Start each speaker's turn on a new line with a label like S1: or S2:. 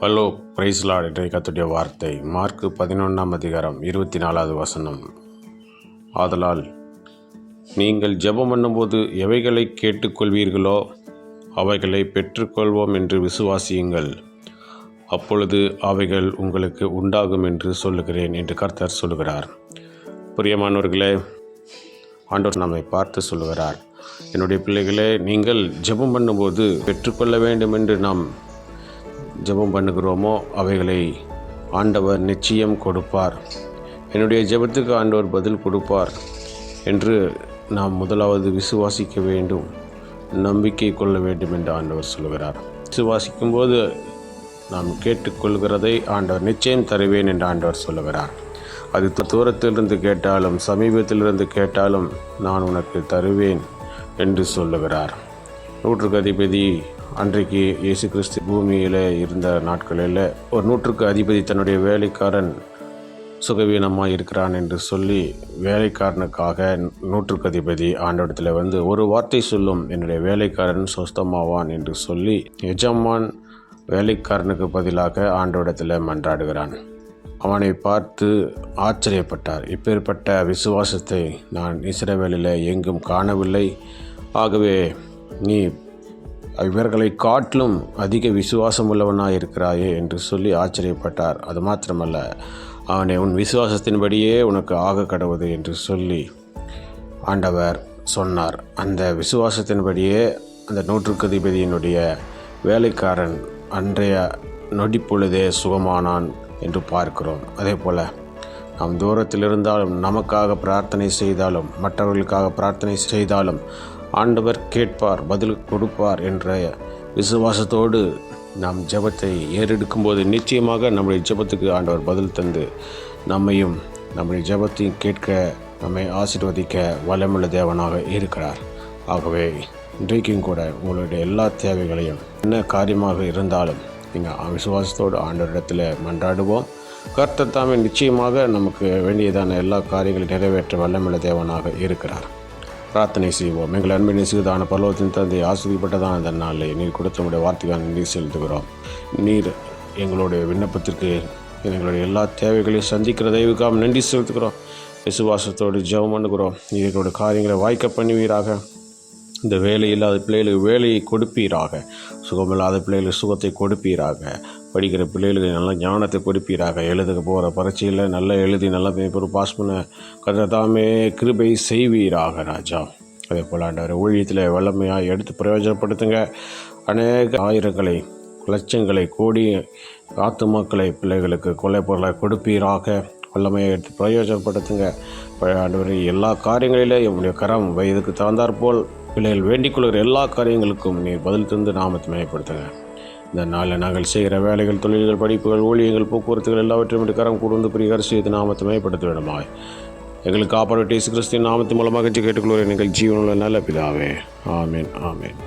S1: Hello பிரைஸ்லா என்றே இன்றைய கத்துடைய வார்த்தை. மார்க்கு பதினொன்றாம் அதிகாரம் இருபத்தி நாலாவது வசனம். ஆதலால் நீங்கள் ஜெபம் பண்ணும்போது எவைகளை கேட்டுக்கொள்வீர்களோ அவைகளை பெற்றுக்கொள்வோம் என்று விசுவாசியுங்கள். அப்பொழுது அவைகள் உங்களுக்கு உண்டாகும் என்று சொல்லுகிறேன் என்று கர்த்தர் சொல்லுகிறார். பிரியமானவர்களே ஆண்டவர் நம்மை பார்த்து சொல்லுகிறார். என்னுடைய பிள்ளைகளே நீங்கள் ஜெபம் பண்ணும்போது பெற்றுக்கொள்ள வேண்டும் என்று நாம் ஜெபம் பண்ணுகிறோமோ அவைகளை ஆண்டவர் நிச்சயம் கொடுப்பார். என்னுடைய ஜெபத்துக்கு ஆண்டவர் பதில் கொடுப்பார் என்று நாம் முதலாவது விசுவாசிக்க வேண்டும் நம்பிக்கை கொள்ள வேண்டும் என்று ஆண்டவர் சொல்கிறார் விசுவாசிக்கும் போது நாம் கேட்டுக்கொள்கிறதை ஆண்டவர் நிச்சயம் தருவேன் என்று ஆண்டவர் சொல்லுகிறார். அது தூரத்திலிருந்து கேட்டாலும் சமீபத்திலிருந்து கேட்டாலும் நான் உனக்கு தருவேன் என்று சொல்லுகிறார். நூற்றுக்கு அதிபதி அன்றைக்கு இயேசு கிறிஸ்து பூமியில் இருந்த நாட்களில் ஒரு நூற்றுக்கு அதிபதி தன்னுடைய வேலைக்காரன் சுகவீனமாக இருக்கிறான் என்று சொல்லி வேலைக்காரனுக்காக நூற்றுக்கு அதிபதி ஆண்டவடத்தில் வந்து ஒரு வார்த்தை சொல்லும் என்னுடைய வேலைக்காரன் சொஸ்தமாவான் என்று சொல்லி எஜமான் வேலைக்காரனுக்கு பதிலாக ஆண்டவடத்தில் மன்றாடுகிறான். அவனை பார்த்து ஆச்சரியப்பட்டார். இப்பேற்பட்ட விசுவாசத்தை நான் இஸ்ரவேலில் எங்கும் காணவில்லை. ஆகவே நீ இவர்களை காட்டிலும் அதிக விசுவாசம் உள்ளவனாக இருக்கிறாயே என்று சொல்லி ஆச்சரியப்பட்டார். அது மாத்திரமல்ல அவனை உன் விசுவாசத்தின்படியே உனக்கு ஆக கடவுது என்று சொல்லி ஆண்டவர் சொன்னார். அந்த விசுவாசத்தின்படியே அந்த நூற்றுக்கு அதிபதியினுடைய வேலைக்காரன் அன்றைய நொடிப்பொழுதே சுகமானான் என்று பார்க்கிறோம். அதே போல் நாம் தூரத்தில் இருந்தாலும் நமக்காக பிரார்த்தனை செய்தாலும் மற்றவர்களுக்காக பிரார்த்தனை செய்தாலும் ஆண்டவர் கேட்பார் பதில் கொடுப்பார் என்ற விசுவாசத்தோடு நாம் ஜெபத்தை ஏறெடுக்கும்போது நிச்சயமாக நம்முடைய ஜெபத்துக்கு ஆண்டவர் பதில் தந்து நம்மையும் நம்முடைய ஜெபத்தையும் கேட்க நம்மை ஆசீர்வதிக்க வளமுள்ள தேவனாக இருக்கிறார். ஆகவே இன்றைக்கும் கூட உங்களுடைய எல்லா தேவைகளையும் என்ன காரியமாக இருந்தாலும் நீங்கள் விசுவாசத்தோடு ஆண்டவரிடத்தில் மன்றாடுவோம். கர்த்தர் தாமே நிச்சயமாக நமக்கு வேண்டியதான எல்லா காரியங்களையும் நிறைவேற்ற வல்லமுள்ள தேவனாக இருக்கிறார். பிரார்த்தனை செய்வோம். எங்கள் அன்பை நேசிவதான பல்லவத்தின் தந்தை ஆசிரியப்பட்டதான இந்த நாளில் நீர் கொடுத்த உடைய வார்த்தைக்கான நீர் செலுத்துகிறோம். நீர் எங்களுடைய விண்ணப்பத்திற்கு எங்களுடைய எல்லா தேவைகளையும் சந்திக்கிற தெய்வுக்காக நன்றி செலுத்துகிறோம். விசுவாசத்தோடு ஜெபம் பண்ணுகிறோம். நீர் எங்களுடைய காரியங்களை வாய்க்க பண்ணுவீராக. இந்த வேலை இல்லாத பிள்ளைகளுக்கு வேலையை கொடுப்பீராக. சுகமில்லாத பிள்ளைகளுக்கு சுகத்தை கொடுப்பீராக. படிக்கிற பிள்ளைகளுக்கு நல்ல ஞானத்தை கொடுப்பீராக. எழுதுக போகிற பரீட்சையில் நல்லா எழுதி நல்லா பேப்பர் பாஸ் பண்ண கதாமே கிருபை செய்வீராக ராஜா. அதே போல் ஆண்டவர் ஊழியத்தில் வல்லமையாக எடுத்து பிரயோஜனப்படுத்துங்க. அநேக ஆயிரங்களை லட்சங்களை கோடி ஆத்துமாக்களை பிள்ளைகளுக்கு கொலை பொருளை கொடுப்பீராக. வல்லமையை எடுத்து பிரயோஜனப்படுத்துங்க. ஆண்டவர் எல்லா காரியங்களிலும் என்னுடைய கரம் வயதுக்கு தகுந்தாற்போல் பிள்ளைகள் வேண்டிக் கொள்கிற எல்லா காரியங்களுக்கும் நீ பதில் தந்து நாமத்தை மேம்படுத்துங்க. இந்த நாளில் நாங்கள் செய்கிற வேலைகள் தொழில்கள் படிப்புகள் ஊழியங்கள் போக்குவரத்துகள் எல்லாவற்றையும் கரம் கூர்ந்து பிரிகர் செய்து நாமத்தை மேம்படுத்த வேண்டுமாய். எங்களுக்கு காப்பாடு டேசு கிறிஸ்தின் நாமத்தின் மூலமாக கேட்டுக்கொள்கிற எங்கள் ஜீவனுள்ள நல்ல பிதாவே. ஆமேன் ஆமேன்.